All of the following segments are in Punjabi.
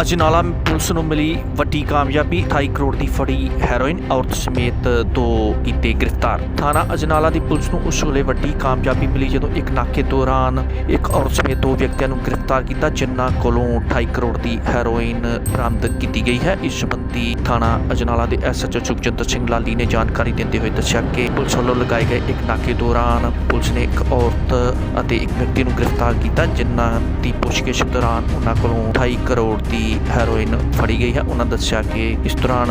ਅਜਨਾਲਾ ਪੁਲਿਸ ਨੂੰ ਮਿਲੀ ਵੱਡੀ ਕਾਮਯਾਬੀ 28 ਕਰੋੜ ਦੀ ਫੜੀ ਹੈਰੋਇਨ, ਔਰਤ ਸਮੇਤ ਦੋ ਕੀਤੇ ਗ੍ਰਿਫਤਾਰ। ਥਾਣਾ ਅਜਨਾਲਾ ਦੀ ਪੁਲਿਸ ਨੂੰ ਉਸ ਵੇਲੇ ਵੱਡੀ ਕਾਮਯਾਬੀ ਮਿਲੀ ਜਦੋਂ ਇੱਕ ਨਾਕੇ ਦੌਰਾਨ ਇੱਕ ਔਰਤ ਸਮੇਤ ਦੋ ਵਿਅਕਤੀਆਂ ਨੂੰ ਗ੍ਰਿਫਤਾਰ ਕੀਤਾ, ਜਿਨ੍ਹਾਂ ਕੋਲੋਂ 28 ਕਰੋੜ ਦੀ ਹੈਰੋਇਨ ਬਰਾਮਦ ਕੀਤੀ ਗਈ ਹੈ। ਇਸ ਸੰਬੰਧੀ ਥਾਣਾ ਅਜਨਾਲਾ ਦੇ ਐਸਐਚਓ ਸੁਖਜਿੰਦਰ ਸਿੰਘ ਲਾਲੀ ਨੇ ਜਾਣਕਾਰੀ ਦਿੰਦੇ ਹੋਏ ਦੱਸਿਆ ਕਿ ਪੁਲਿਸ ਵੱਲੋਂ ਲਗਾਏ ਗਏ ਇੱਕ ਨਾਕੇ ਦੌਰਾਨ ਪੁਲਿਸ ਨੇ ਇੱਕ ਔਰਤ ਅਤੇ ਇੱਕ ਵਿਅਕਤੀ ਨੂੰ ਗ੍ਰਿਫਤਾਰ ਕੀਤਾ, ਜਿਨ੍ਹਾਂ ਦੀ ਪੁੱਛਗਿੱਛ ਦੌਰਾਨ ਉਹਨਾਂ ਕੋਲੋਂ 28 ਕਰੋੜ ਦੀ ਹੈਰੋਇਨ ਫੜੀ ਗਈ ਹੈ। ਉਹਨਾਂ ਦੱਸਿਆ ਕਿ ਇਸ ਦੌਰਾਨ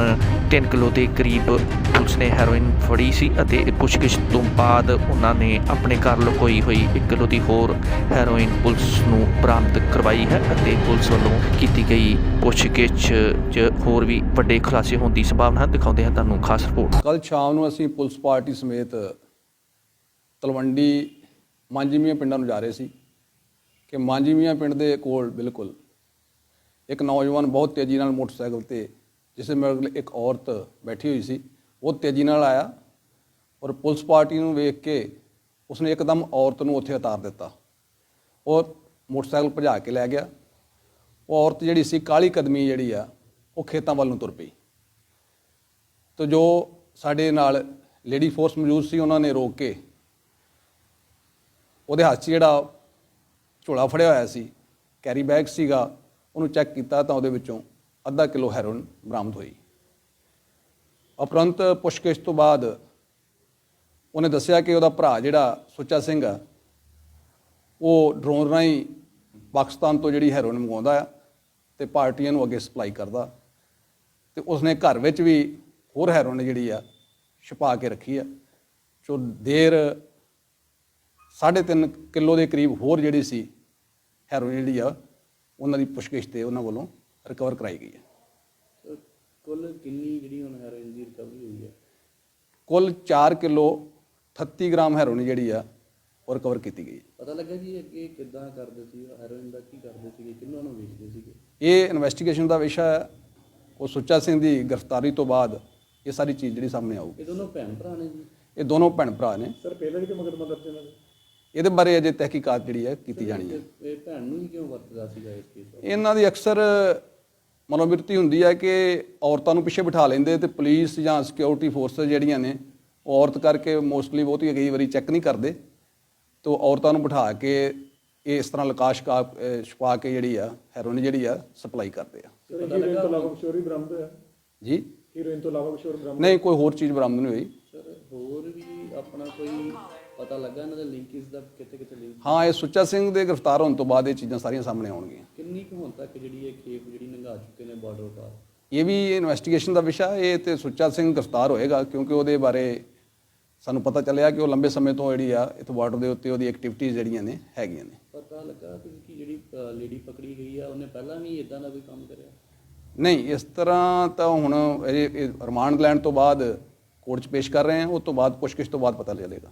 3 ਕਿਲੋ ਦੇ ਕਰੀਬ ਪੁਲਿਸ ਨੇ ਹੈਰੋਇਨ ਫੜੀ ਸੀ ਅਤੇ ਪੁੱਛਗਿੱਛ ਤੋਂ ਬਾਅਦ ਉਹਨਾਂ ਨੇ ਆਪਣੇ ਘਰ ਲੁਕੋਈ ਹੋਈ 1 ਕਿਲੋ ਦੀ ਹੋਰ ਹੈਰੋਇਨ ਪੁਲਿਸ ਨੂੰ ਬਰਾਮਦ ਕਰਵਾਈ ਹੈ ਅਤੇ ਪੁਲਿਸ ਵੱਲੋਂ ਕੀਤੀ ਗਈ ਪੁੱਛਗਿੱਛ 'ਚ ਹੋਰ ਵੀ ਵੱਡੇ ਖੁਲਾਸੇ ਹੋਣ ਦੀ ਸੰਭਾਵਨਾ ਹੈ ਦਿਖਾਉਂਦੇ ਹਾਂ। ਤੁਹਾਨੂੰ ਖਾਸ ਰਿਪੋਰਟ। ਕੱਲ ਸ਼ਾਮ ਨੂੰ ਅਸੀਂ ਪੁਲਿਸ ਪਾਰਟੀ ਸਮੇਤ ਤਲਵੰਡੀ ਮਾਂਜੀਮੀਆਂ ਪਿੰਡਾਂ ਨੂੰ ਜਾ ਰਹੇ ਸੀ ਕਿ ਮਾਂਜੀਮੀਆਂ ਪਿੰਡ ਦੇ ਕੋਲ ਬਿਲਕੁਲ ਇੱਕ ਨੌਜਵਾਨ ਬਹੁਤ ਤੇਜ਼ੀ ਨਾਲ ਮੋਟਰਸਾਈਕਲ ਤੇ, ਜਿਸ ਦੇ ਮਗਰ ਇੱਕ ਔਰਤ ਬੈਠੀ ਹੋਈ ਸੀ, ਉਹ ਤੇਜ਼ੀ ਨਾਲ ਆਇਆ ਔਰ ਪੁਲਿਸ ਪਾਰਟੀ ਨੂੰ ਵੇਖ ਕੇ ਉਸਨੇ ਇੱਕਦਮ ਔਰਤ ਨੂੰ ਉੱਥੇ ਉਤਾਰ ਦਿੱਤਾ। ਔਰ ਮੋਟਰਸਾਈਕਲ ਭਜਾ ਕੇ ਲੈ ਗਿਆ। ਉਹ ਔਰਤ ਜਿਹੜੀ ਸੀ, ਕਾਲੀ ਕਦਮੀ ਜਿਹੜੀ ਆ, ਉਹ ਖੇਤਾਂ ਵੱਲ ਨੂੰ ਤੁਰ ਪਈ। ਤੋ ਜੋ ਸਾਡੇ ਨਾਲ ਲੇਡੀ ਫੋਰਸ ਮੌਜੂਦ ਸੀ, ਉਹਨਾਂ ਨੇ ਰੋਕ ਕੇ ਉਹਦੇ ਹੱਥ 'ਚ ਜਿਹੜਾ ਝੋਲਾ ਫੜਿਆ ਹੋਇਆ ਸੀ, ਕੈਰੀ ਬੈਗ ਸੀਗਾ ਉਹਨੂੰ ਚੈੱਕ ਕੀਤਾ ਤਾਂ ਉਹਦੇ ਵਿੱਚੋਂ ਅੱਧਾ ਕਿਲੋ ਹੈਰੋਇਨ ਬਰਾਮਦ ਹੋਈ। ਉਪਰੰਤ ਪੁੱਛਗਿੱਛ ਤੋਂ ਬਾਅਦ ਉਹਨੇ ਦੱਸਿਆ ਕਿ ਉਹਦਾ ਭਰਾ ਜਿਹੜਾ ਸੁੱਚਾ ਸਿੰਘ ਆ, ਉਹ ਡਰੋਨ ਰਾਹੀਂ ਪਾਕਿਸਤਾਨ ਤੋਂ ਜਿਹੜੀ ਹੈਰੋਇਨ ਮੰਗਵਾਉਂਦਾ ਆ ਤੇ ਪਾਰਟੀਆਂ ਨੂੰ ਅੱਗੇ ਸਪਲਾਈ ਕਰਦਾ ਤੇ ਉਸਨੇ ਘਰ ਵਿੱਚ ਵੀ ਹੋਰ ਹੈਰੋਇਨ ਜਿਹੜੀ ਆ ਛੁਪਾ ਕੇ ਰੱਖੀ ਆ। ਜੋ ਦੇਰ 3.5 ਕਿਲੋ ਦੇ ਕਰੀਬ ਹੋਰ ਜਿਹੜੀ ਸੀ ਹੈਰੋਇਨ ਜਿਹੜੀ ਆ ਉਹਨਾਂ ਦੀ ਪੁੱਛਗਿੱਛ ਤੇ ਉਹਨਾਂ ਵੱਲੋਂ ਰਿਕਵਰ ਕਰਾਈ ਗਈ ਹੈ। ਕੁੱਲ ਕਿੰਨੀ ਜਿਹੜੀ ਹੁਣ ਹੈਰੋਇਨ ਦੀ ਰਿਕਵਰੀ ਹੋਈ ਹੈ? ਕੁੱਲ 4 ਕਿਲੋ 38 ਗ੍ਰਾਮ ਹੈਰੋਇਨ ਜਿਹੜੀ ਆ ਉਹ ਰਿਕਵਰ ਕੀਤੀ ਗਈ ਹੈ। ਪਤਾ ਲੱਗਾ ਜੀ ਅੱਗੇ ਕਿੱਦਾਂ ਕਰਦੇ ਸੀ? ਹੈਰੋਇਨ ਦਾ ਕੀ ਕਰਦੇ ਸੀਗੇ? ਕਿੰਨਾਂ ਨੂੰ ਵੇਚਦੇ ਸੀਗੇ? ਇਹ ਇਨਵੈਸਟੀਗੇਸ਼ਨ ਦਾ ਵਿਸ਼ਾ ਹੈ। ਉਹ ਸੁੱਚਾ ਸਿੰਘ ਦੀ ਗ੍ਰਿਫਤਾਰੀ ਤੋਂ ਬਾਅਦ ਇਹ ਸਾਰੀ ਚੀਜ਼ ਜਿਹੜੀ ਸਾਹਮਣੇ ਆਊਗੀ। ਇਹ ਦੋਨੋਂ ਭੈਣ ਭਰਾ ਨੇ ਜੀ? ਇਹ ਦੋਨੋਂ ਭੈਣ ਭਰਾ ਨੇ। ਸਰ ਪਹਿਲਾਂ ਵੀ ਤੇ ਮਗਰ ਮਗਰ ਤੇ ਨਾਲ ਇਹਦੇ ਬਾਰੇ ਅਜੇ ਤਹਿਕੀਕਾਤ ਜਿਹੜੀ ਹੈ ਕੀਤੀ ਜਾਣੀ ਹੈ। ਇਹ ਭੈਣ ਨੂੰ ਹੀ ਕਿਉਂ ਵਰਤਦਾ ਸੀਗਾ ਇਸ ਕੇਸ ਇਹਨਾਂ ਦੀ ਅਕਸਰ ਮਨੋਵਿਰਤੀ ਹੁੰਦੀ ਹੈ ਕਿ ਔਰਤਾਂ ਨੂੰ ਪਿੱਛੇ ਬਿਠਾ ਲੈਂਦੇ ਤੇ ਪੁਲਿਸ ਜਾਂ ਸਿਕਿਉਰਿਟੀ ਫੋਰਸਸ ਜਿਹੜੀਆਂ ਨੇ ਉਹ ਔਰਤ ਕਰਕੇ ਮੋਸਟਲੀ ਬਹੁਤੀ ਕਈ ਵਾਰੀ ਚੈੱਕ ਨਹੀਂ ਕਰਦੇ। ਤੇ ਔਰਤਾਂ ਨੂੰ ਬਿਠਾ ਕੇ ਇਹ ਇਸ ਤਰ੍ਹਾਂ ਲਕਾਸ਼ ਕਾ ਛੁਪਾ ਕੇ ਜਿਹੜੀ ਆ ਹੈਰੋਇਨ ਜਿਹੜੀ ਆ ਸਪਲਾਈ ਕਰਦੇ ਆ। ਬਰਾਮਦ ਹੋਇਆ? ਜੀ? ਹੀਰੋਇਨ ਤੋਂ ਇਲਾਵਾ ਕਿਸ਼ੋਰ ਬਰਾਮਦ ਨਹੀਂ ਕੋਈ ਹੋਰ ਚੀਜ਼ ਬਰਾਮਦ ਨਹੀਂ ਹੋਈ। ਸਰ ਹੋਰ ਵੀ ਆਪਣਾ ਕੋਈ ਪਤਾ ਲੱਗਾ ਇਹਨਾਂ ਦੇ ਲਿੰਕ ਇਸ ਦਾ ਕਿੱਥੇ ਕਿੱਥੇ ਲਿੰਕ ਹਾਂ ਇਹ ਸੁੱਚਾ ਸਿੰਘ ਦੇ ਗ੍ਰਿਫਤਾਰ ਹੋਣ ਤੋਂ ਬਾਅਦ ਇਹ ਚੀਜ਼ਾਂ ਸਾਰੀਆਂ ਸਾਹਮਣੇ ਆਉਣਗੀਆਂ। ਕਿੰਨੀ ਕੁ ਹੁਣ ਤੱਕ ਜਿਹੜੀ ਇਹ ਖੇਪ ਜਿਹੜੀ ਨੰਗਾ ਚੁੱਕੇ ਨੇ ਬਾਰਡਰ ਪਾਰ ਇਹ ਵੀ ਇਨਵੈਸਟੀਗੇਸ਼ਨ ਦਾ ਵਿਸ਼ਾ। ਇਹ ਤੇ ਸੁੱਚਾ ਸਿੰਘ ਗ੍ਰਿਫਤਾਰ ਹੋਏਗਾ ਕਿਉਂਕਿ ਉਹਦੇ ਬਾਰੇ ਸਾਨੂੰ ਪਤਾ ਚੱਲਿਆ ਕਿ ਉਹ ਲੰਬੇ ਸਮੇਂ ਤੋਂ ਜਿਹੜੀ ਆ ਇੱਥੇ ਬਾਰਡਰ ਦੇ ਉੱਤੇ ਉਹਦੀ ਐਕਟੀਵਿਟੀਜ਼ ਜਿਹੜੀਆਂ ਨੇ ਹੈਗੀਆਂ ਨੇ। ਪਤਾ ਲੱਗਾ ਕਿ ਜਿਹੜੀ ਲੇਡੀ ਪਕੜੀ ਗਈ ਆ ਉਹਨੇ ਪਹਿਲਾਂ ਵੀ ਇਦਾਂ ਦਾ ਕੋਈ ਕੰਮ ਕਰਿਆ? ਨਹੀਂ ਇਸ ਤਰ੍ਹਾਂ ਤਾਂ ਹੁਣ ਰਿਮਾਂਡ ਲੈਣ ਤੋਂ ਬਾਅਦ ਕੋਰਟ 'ਚ ਪੇਸ਼ ਕਰ ਰਹੇ ਹਾਂ ਉਸ ਤੋਂ ਬਾਅਦ ਪੁੱਛਗਿੱਛ ਤੋਂ ਬਾਅਦ ਪਤਾ ਚੱਲੇਗਾ।